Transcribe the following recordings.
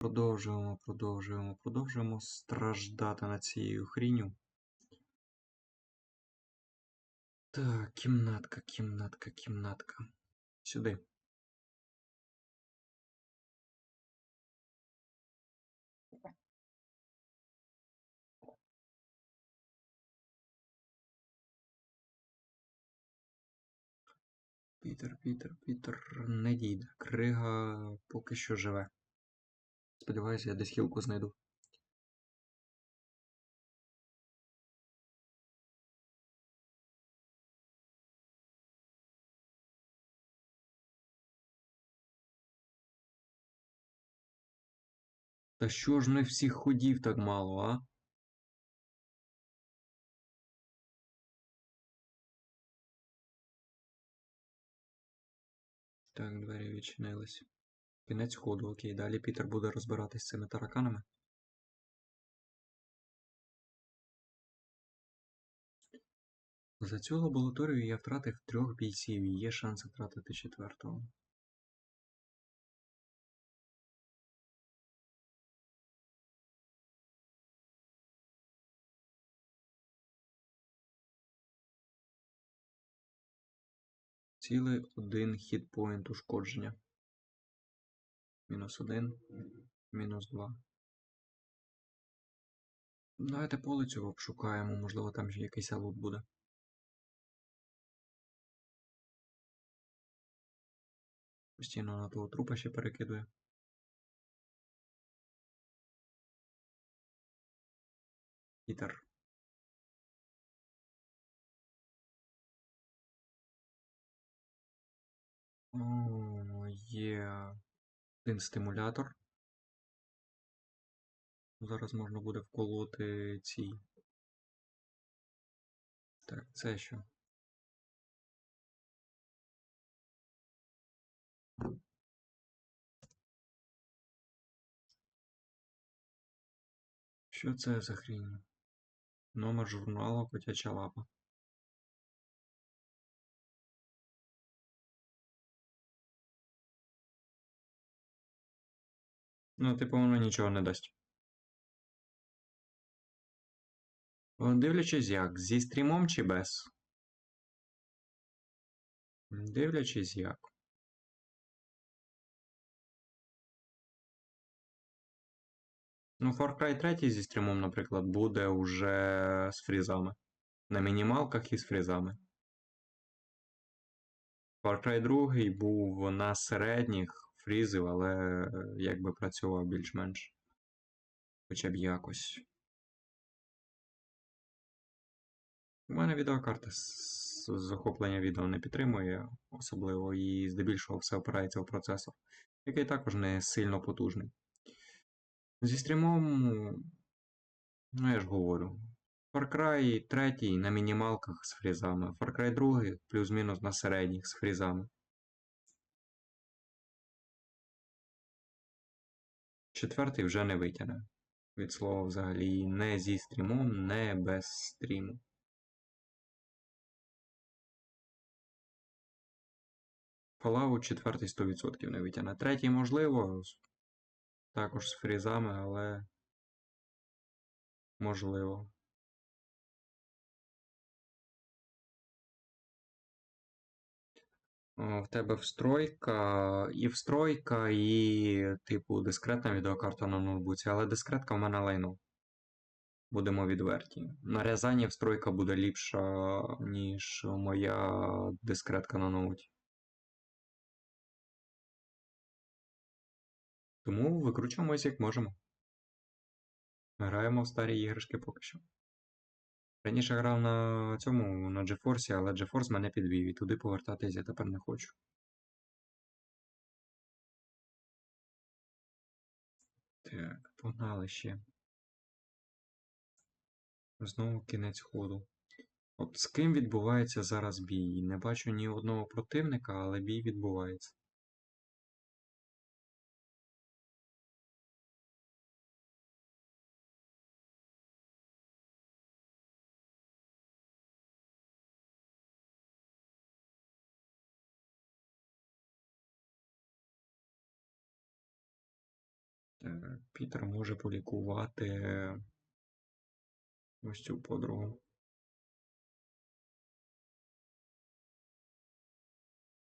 Продовжуємо, продовжуємо, продовжуємо страждати над цією хріню. Так, кімнатка, кімнатка, кімнатка. Сюди. Пітер, Пітер, Пітер не дійде. Крига поки що живе. Сподіваюся, я десь хілку знайду. Та що ж не всіх ходів так мало, а? Так, двері відчинились. Кінець ходу, окей. Далі Пітер буде розбиратись з цими тараканами. За цю лабораторію я втратив трьох бійців і є шанс втратити четвертого. Цілий один хітпоінт ушкодження. Мінус один, мінус два. Давайте полицю обшукаємо, можливо там ще якийсь лут буде. Постійно на того трупа ще перекидує. Пітер. О, є один стимулятор. Зараз можна буде вколоти ці. Так, це що? Що це за хрінь? Номер журналу Котяча лапа. Ну, типу, воно нічого не дасть. Дивлячись як, зі стрімом чи без? Дивлячись як. Ну, Far Cry 3 зі стрімом, наприклад, буде уже з фрізами. На мінімалках і з фрізами. Far Cry 2 був на середніх фрізів, але е, якби працював більш-менш. Хоча б якось. У мене відеокарта з захоплення відео не підтримує, особливо і здебільшого все опирається в процесор, який також не сильно потужний. Зі стрімом, ну я ж говорю, Far Cry 3 на мінімалках з фрізами, Far Cry 2 плюс-мінус на середніх з фрізами. Четвертий вже не витягне. Від слова взагалі не зі стрімом, не без стріму. Палаву четвертий 100% не витягне. Третій, можливо, також з фрізами, але можливо. В тебе встройка, і встройка, і, типу, дискретна відеокарта на ноутбуці, але дискретка в мене лайно. Будемо відверті. На Рязані встройка буде ліпша, ніж моя дискретка на ноуті. Тому викручуємось як можемо. Граємо в старі іграшки поки що. Раніше грав на цьому, на GeForce, але GeForce мене підвів і туди повертатись я тепер не хочу. Так, погнали ще. Знову кінець ходу. От з ким відбувається зараз бій? Не бачу ні одного противника, але бій відбувається. Пітер може полікувати ось цю подругу.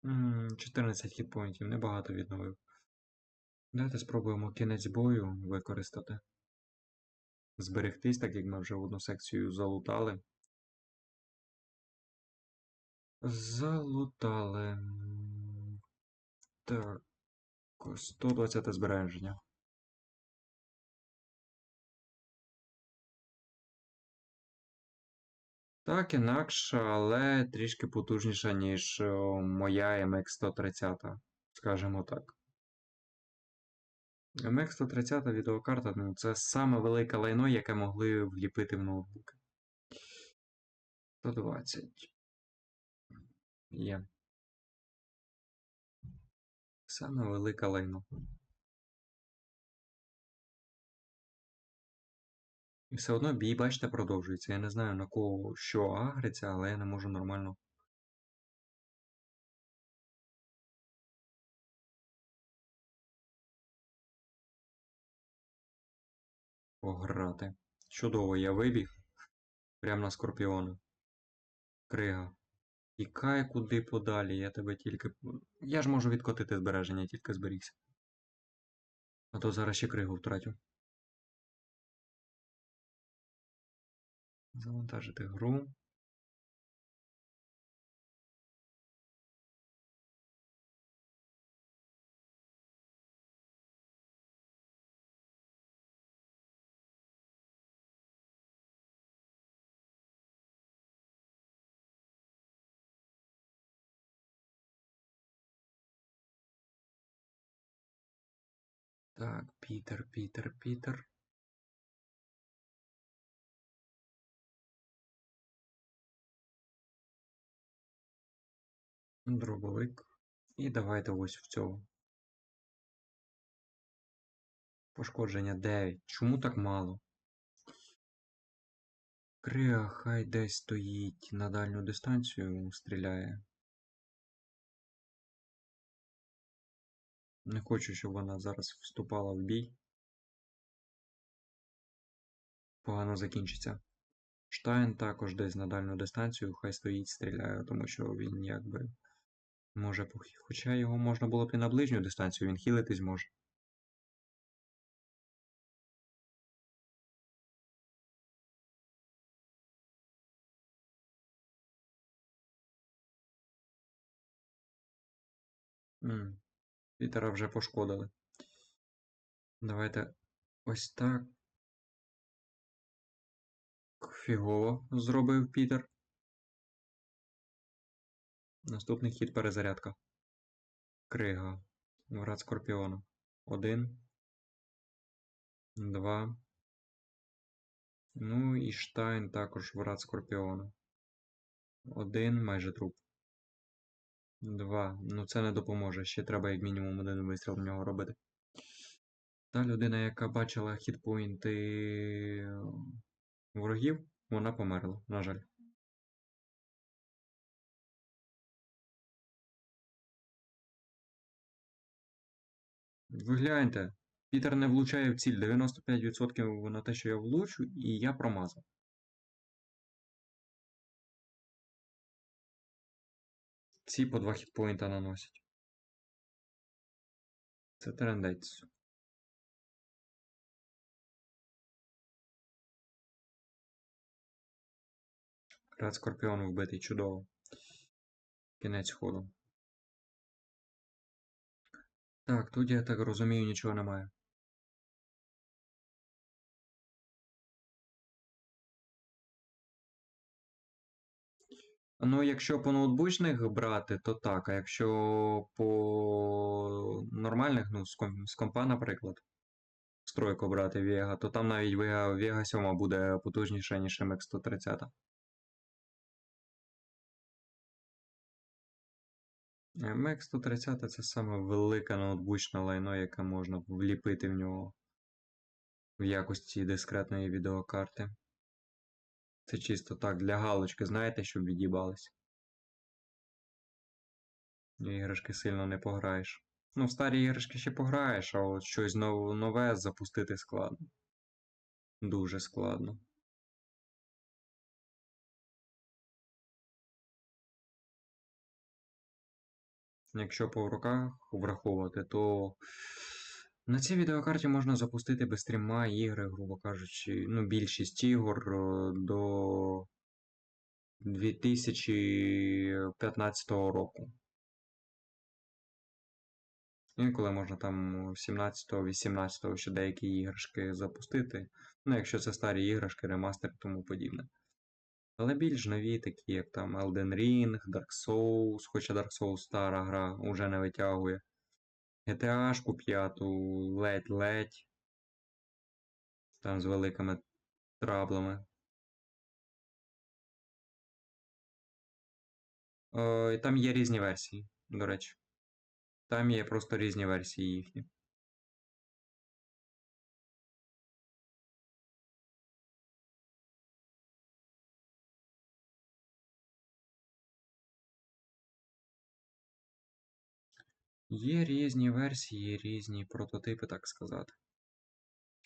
М, 14 хітпоінтів, небагато відновив. Давайте спробуємо кінець бою використати. Зберегтись, так як ми вже одну секцію залутали. Залутали. Так. 120 збереження. Так, інакше, але трішки потужніша, ніж моя MX130, скажімо так. MX130 відеокарта, ну, це саме велике лайно, яке могли вліпити в ноутбуки. 120. Є. Саме велике лайно. І все одно бій, бачите, продовжується. Я не знаю на кого що агриться, але я не можу нормально. Пограти. Чудово, я вибіг. Прямо на скорпіона. Крига. Тікай куди подалі, я тебе тільки. Я ж можу відкотити збереження, тільки зберігся. А то зараз ще кригу втратю. Завантажити гру. Так, Пітер, Пітер, Пітер. Дробовик. І давайте ось в цього. Пошкодження 9. Чому так мало? Крига хай десь стоїть на дальню дистанцію, стріляє. Не хочу, щоб вона зараз вступала в бій. Погано закінчиться. Штайн також десь на дальню дистанцію, хай стоїть, стріляє, тому що він якби може Хоча його можна було б і на ближню дистанцію, він хілитись може. М, Пітера вже пошкодили. Давайте ось так. Фігово зробив Пітер. Наступний хід перезарядка. Крига. Врат Скорпіона. Один. Два. Ну і Штайн також врат Скорпіона. Один майже труп. Два. Ну це не допоможе. Ще треба як мінімум один вистріл в нього робити. Та людина, яка бачила хітпоінти ворогів, вона померла, на жаль. Ви гляньте, Пітер не влучає в ціль 95% на те, що я влучу, і я промазав. Ці по два хітпоінта наносять. Це трендець. Рад Скорпіон вбитий чудово. Кінець ходу. Так, тут я так розумію, нічого немає. Ну, якщо по ноутбучних брати, то так. А якщо по нормальних, ну, з, компа, наприклад, стройку брати Vega, то там навіть Vega, Vega 7 буде потужніша, ніж MX130. MX130 це саме велике ноутбучне лайно, яке можна вліпити в нього в якості дискретної відеокарти. Це чисто так для галочки, знаєте, щоб від'їбались. Іграшки сильно не пограєш. Ну, в старі іграшки ще пограєш, а от щось нове запустити складно. Дуже складно. Якщо по руках враховувати, то на цій відеокарті можна запустити без стріма ігри, грубо кажучи, ну, більшість ігор е, до 2015 року. Інколи можна там 17-18 ще деякі іграшки запустити. Ну, якщо це старі іграшки, ремастер і тому подібне. Але більш нові, такі як там Elden Ring, Dark Souls, хоча Dark Souls стара гра уже не витягує. GTA 5, ледь-ледь. Там з великими траблами. О, і там є різні версії, до речі. Там є просто різні версії їхні. Є різні версії, різні прототипи, так сказати.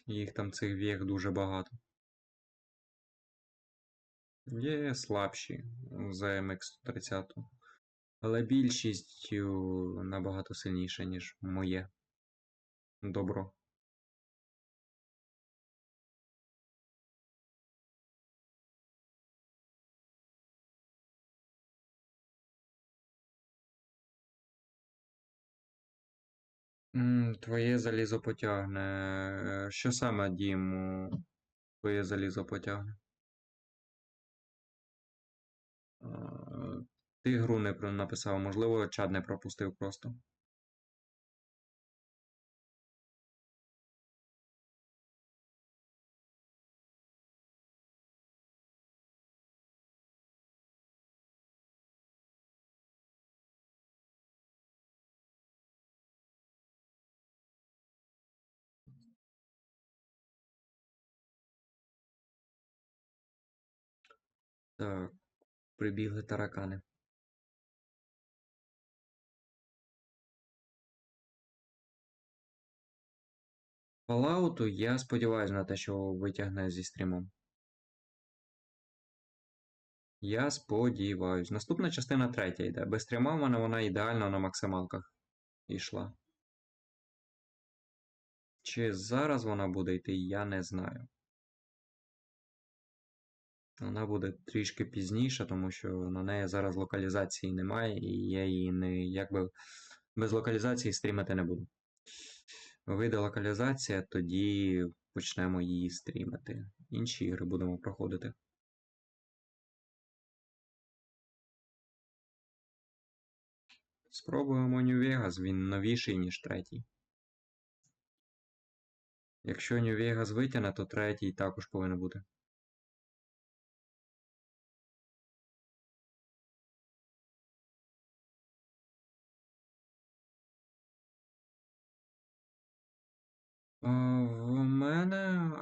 Їх там цих вєх дуже багато. Є слабші за MX-130, але більшість набагато сильніша, ніж моє добро. Твоє залізо потягне. Е, Що саме, Діму твоє залізо потягне? А, Ти гру не написав, можливо, чат не пропустив просто. Так, прибігли таракани. Fallout я сподіваюся на те, що витягне зі стрімом. Я сподіваюсь. Наступна частина третя йде. Без стріма в мене вона ідеально на максималках йшла. Чи зараз вона буде йти, я не знаю. Вона буде трішки пізніше, тому що на неї зараз локалізації немає, і я її не якби без локалізації стрімити не буду. Вийде локалізація, тоді почнемо її стрімити. Інші ігри будемо проходити. Спробуємо New Vegas, він новіший, ніж третій. Якщо New Vegas витягне, то третій також повинен бути.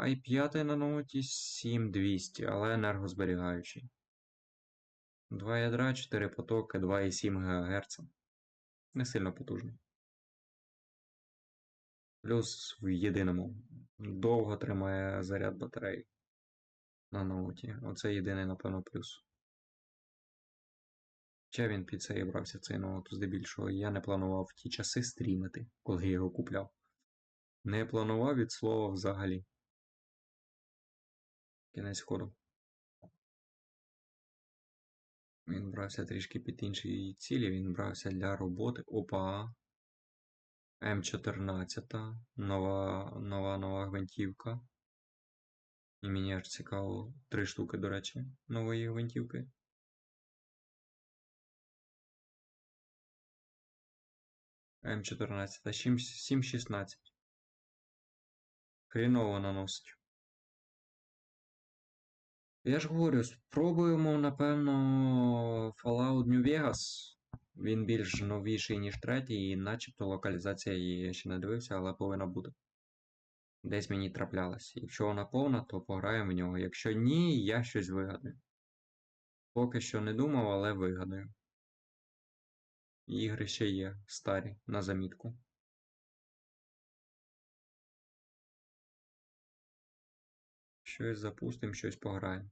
I5 на ноуті 7200, але енергозберігаючий. Два ядра, 4 потоки, 2,7 ГГц. Не сильно потужний. Плюс в єдиному. Довго тримає заряд батареї на ноуті. Оце єдиний, напевно, плюс. Ще він під це і брався цей ноут, здебільшого. Я не планував в ті часи стрімити, коли я його купляв. Не планував від слова взагалі. Кінець ходу. Він брався трішки під інші цілі, він брався для роботи. Опа. М14. Нова нова нова гвинтівка. І мені аж цікаво. Три штуки, до речі, нової гвинтівки. М14. 7.16. Хріново наносить. Я ж говорю, спробуємо, напевно, Fallout New Vegas. Він більш новіший, ніж третій, і начебто локалізація її ще не дивився, але повинна бути. Десь мені траплялась. Якщо вона повна, то пограємо в нього. Якщо ні, я щось вигадаю. Поки що не думав, але вигадаю. Ігри ще є старі на замітку. Щось запустимо, щось пограємо.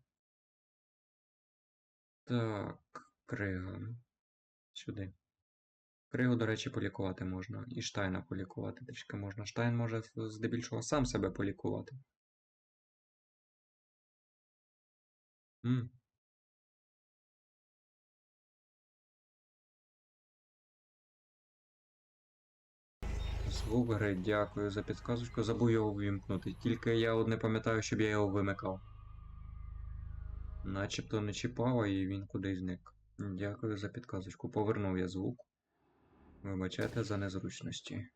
Так, крига. Сюди. Кригу, до речі, полікувати можна. І Штайна полікувати трішки можна. Штайн може здебільшого сам себе полікувати. Гри, дякую за підказочку. Забув його вимкнути. Тільки я от не пам'ятаю, щоб я його вимикав. Начебто не чіпав, і він кудись зник. Дякую за підказочку. Повернув я звук. Вибачайте за незручності.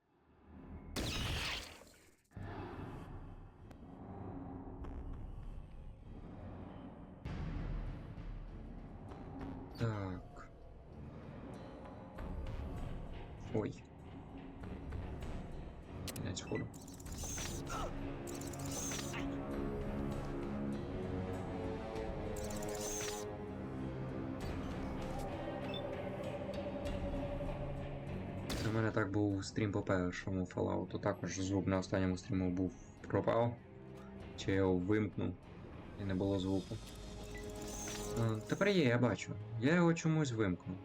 Так. Ой. Кінець ходу. У мене так був стрім по першому Fallout. Також звук на останньому стріму був пропав. Чи я його вимкнув і не було звуку. Тепер є, я бачу. Я його чомусь вимкнув.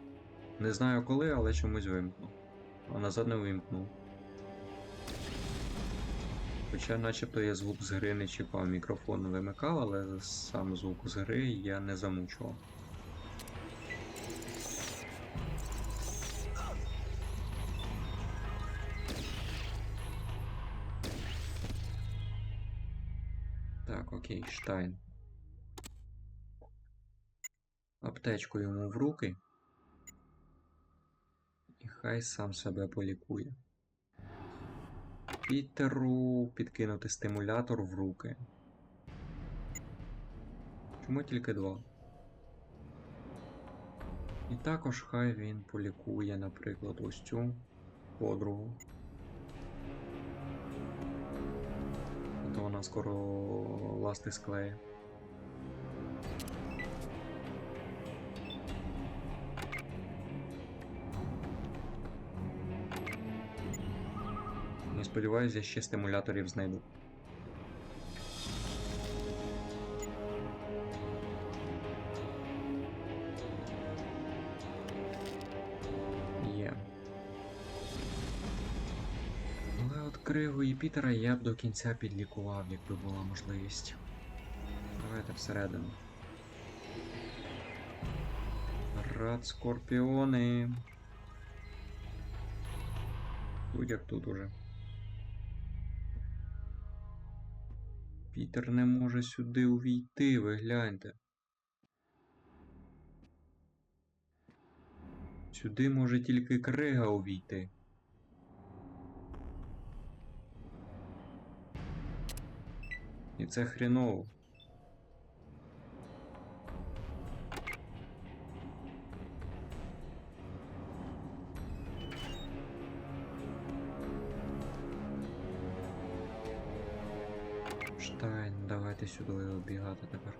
Не знаю коли, але чомусь вимкнув. А назад не вимкнув. Хоча начебто я звук з гри не чіпав, мікрофон вимикав, але сам звук з гри я не замучував. Так, окей, Штайн. Аптечку йому в руки. І хай сам себе полікує. Пітеру підкинути стимулятор в руки. Чому тільки два? І також хай він полікує, наприклад, ось цю подругу. А то вона скоро ласти склеє. Сподіваюся, я ще стимуляторів знайду. Є. Але от і Пітера я б до кінця підлікував, якби була можливість. Давайте всередину. Рад скорпіони. Тут як тут уже. Пітер не може сюди увійти, ви гляньте. Сюди може тільки крига увійти. І це хріново. Штайн, сюди оббігати тепер.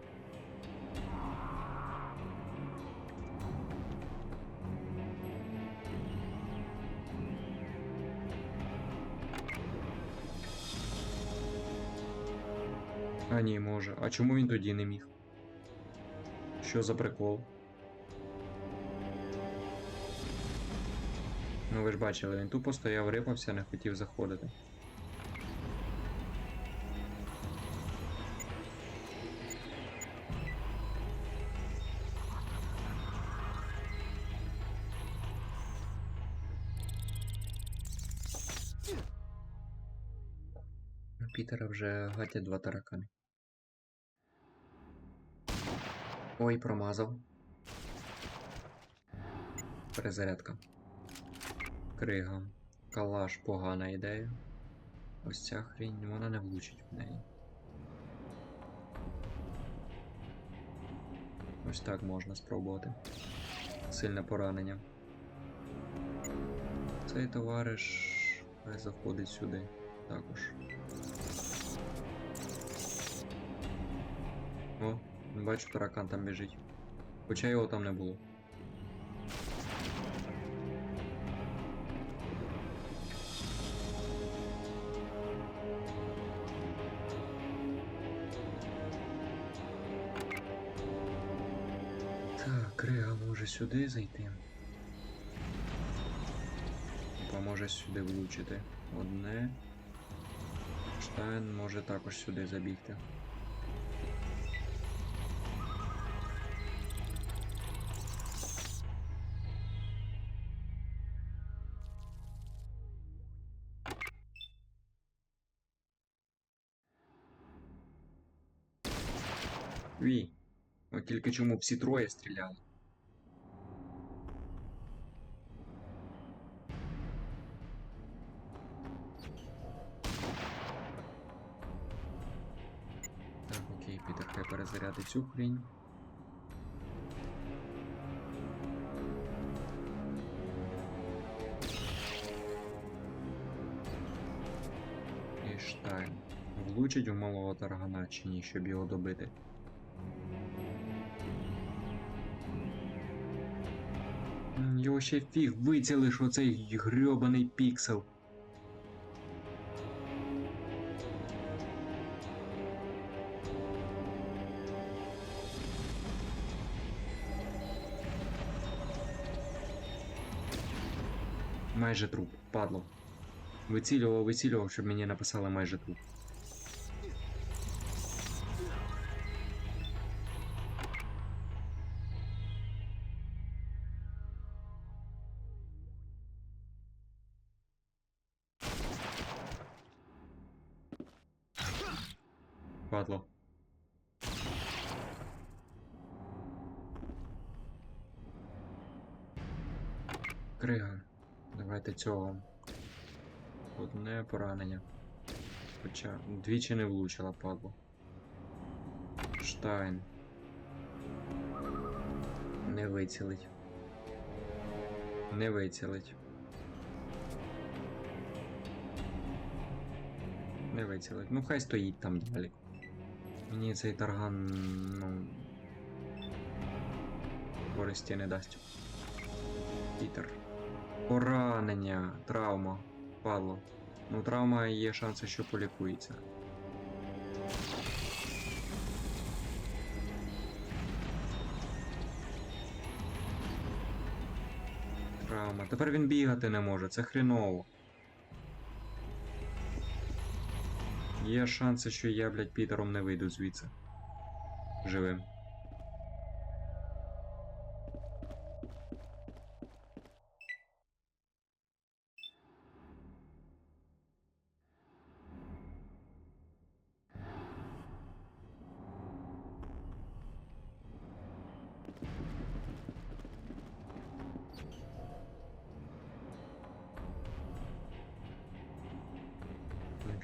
А ні, може. А чому він тоді не міг? Що за прикол? Ну ви ж бачили, він тупо стояв, рипався, не хотів заходити. Пітера вже гатять два таракани. Ой, промазав. Перезарядка. Крига. Калаш погана ідея. Ось ця хрінь, вона не влучить в неї. Ось так можна спробувати. Сильне поранення. Цей товариш хай заходить сюди також. Бачу, таракан там біжить. Хоча його там не було. Так, Реа може сюди зайти. Поможе сюди влучити. Одне. Штайн може також сюди забігти. Тільки чому всі троє стріляли. Так, окей, Пітер хай перезарядить цю хрінь. Влучить у малого таргана чи ні, щоб його добити. Ще фіг вицілиш оцей грьобаний піксел. Майже труп, падло. Вицілював, вицілював, щоб мені написали майже труп. Падло. Крига. Давайте цього. Одне поранення. Хоча двічі не влучила, падло. Штайн. Не вицілить. Не вицілить. Не вицілить. Ну хай стоїть там далі. Мені цей тарган, ну. Користі не дасть. Пітер. Поранення, травма. Падло. Ну, травма є шанси, що полікується. Травма. Тепер він бігати не може, це хреново. Є шанси, що я, блядь, Пітером не вийду звідси. Живим.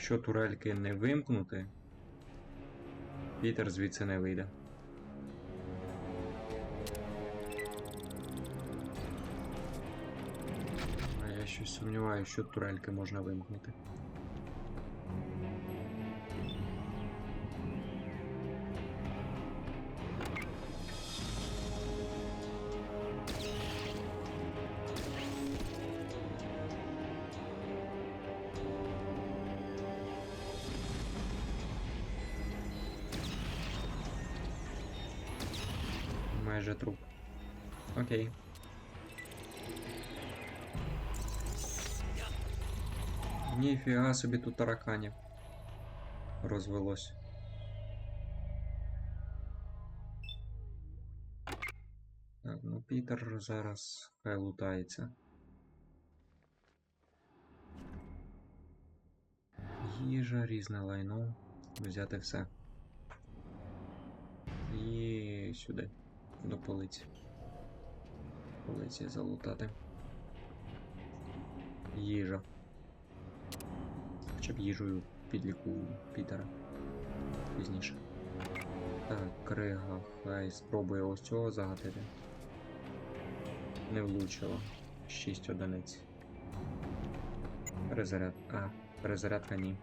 Якщо турельки не вимкнути, Пітер звідси не вийде. А я щось сумніваюся, що турельки можна вимкнути. Ніфіга собі тут тараканів. Розвелось. Так, ну Пітер зараз хай лутається. Їжа, різне лайно. Взяти все. І сюди. До полиці. Полиці залутати. Їжа. Хоча б їжею підлікую Пітера. Пізніше. Так, крига, хай спробує ось цього загатити. Не влучило. 6 одиниць. Перезаряд. А, перезарядка ні.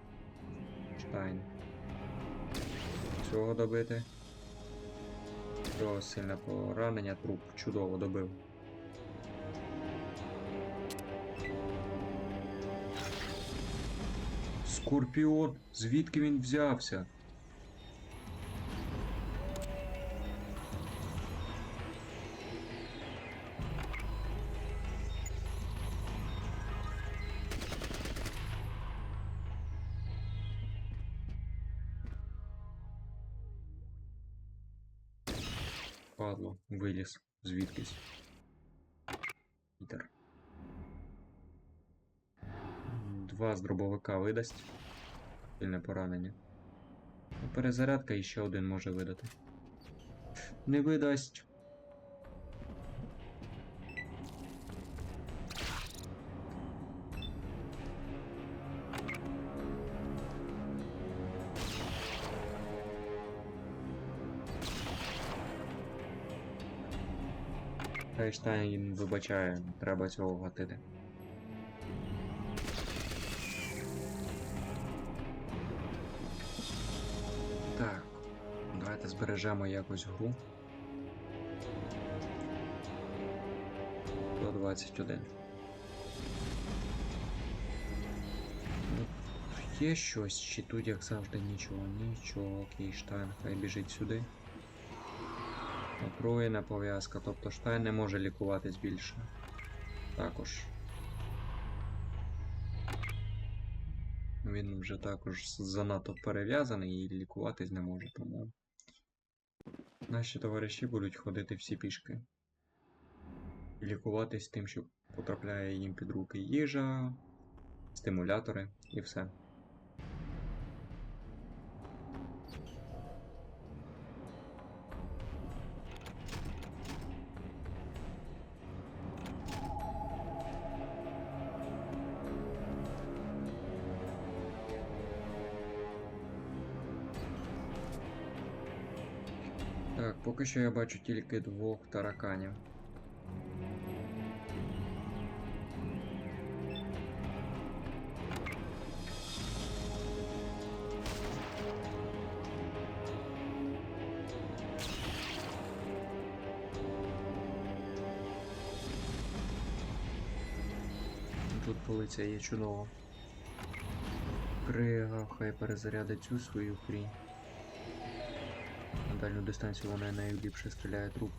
Штайн. Цього добити. Цього сильне поранення, труп чудово добив. Скорпіон, звідки він взявся? Падло, виліз звідкись. Пітер. Два з дробовика видасть. Сильне поранення. Ну, Перезарядка і один може видати. Не видасть. Хайштайн вибачає, треба цього гатити. Збережемо якось гру. 121. Ну, Є щось, чи тут як завжди нічого, нічого, окей, Штайн, хай біжить сюди. Отруєна пов'язка, тобто Штайн не може лікуватись більше. Також. Він вже також занадто перев'язаний і лікуватись не може, тому. Наші товариші будуть ходити всі пішки. Лікуватись тим, що потрапляє їм під руки їжа, стимулятори і все. Поки що я бачу тільки двох тараканів. Тут полиція є чудово. Крига, хай перезарядить цю свою хрінь. Дальню дистанцію вона нею ліпше стріляє труп.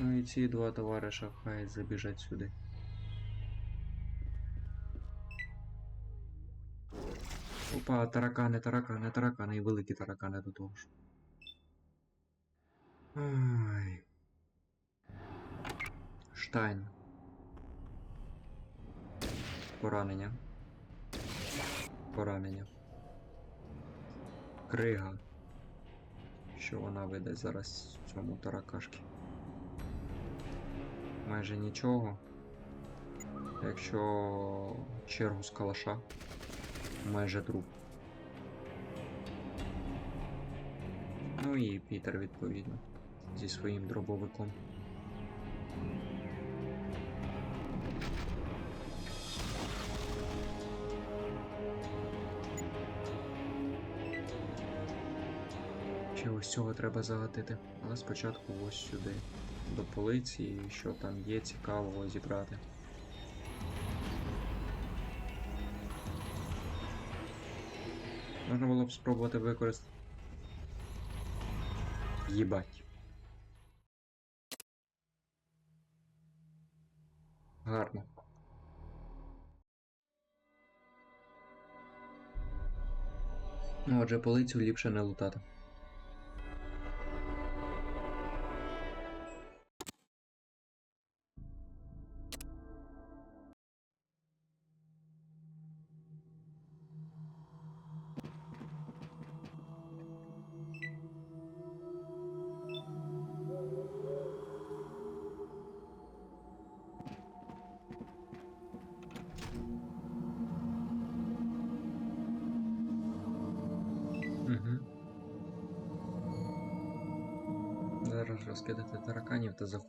Ну і ці два товариша хай забіжать сюди. Опа, таракани, таракани, таракани і великі таракани до того ж. Ай. Штайн. Поранення. Поранення. Крига. Що вона видасть зараз цьому таракашки? Майже нічого. Якщо чергу з калаша, майже труп. Ну і Пітер відповідно зі своїм дробовиком. Цього треба загатити. Але спочатку ось сюди. До полиції, що там є цікавого зібрати. Можна було б спробувати використати. Їбать. Гарно. Ну, отже, полицю ліпше не лутати.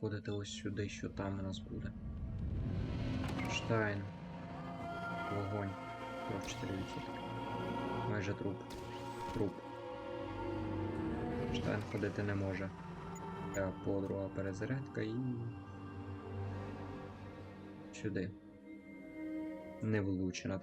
Заходити ось сюди, що там у нас буде. Штайн. Вогонь. 44%. Майже труп. Труп. Штайн ходити не може. Та подруга перезарядка і. Сюди. Не влучена.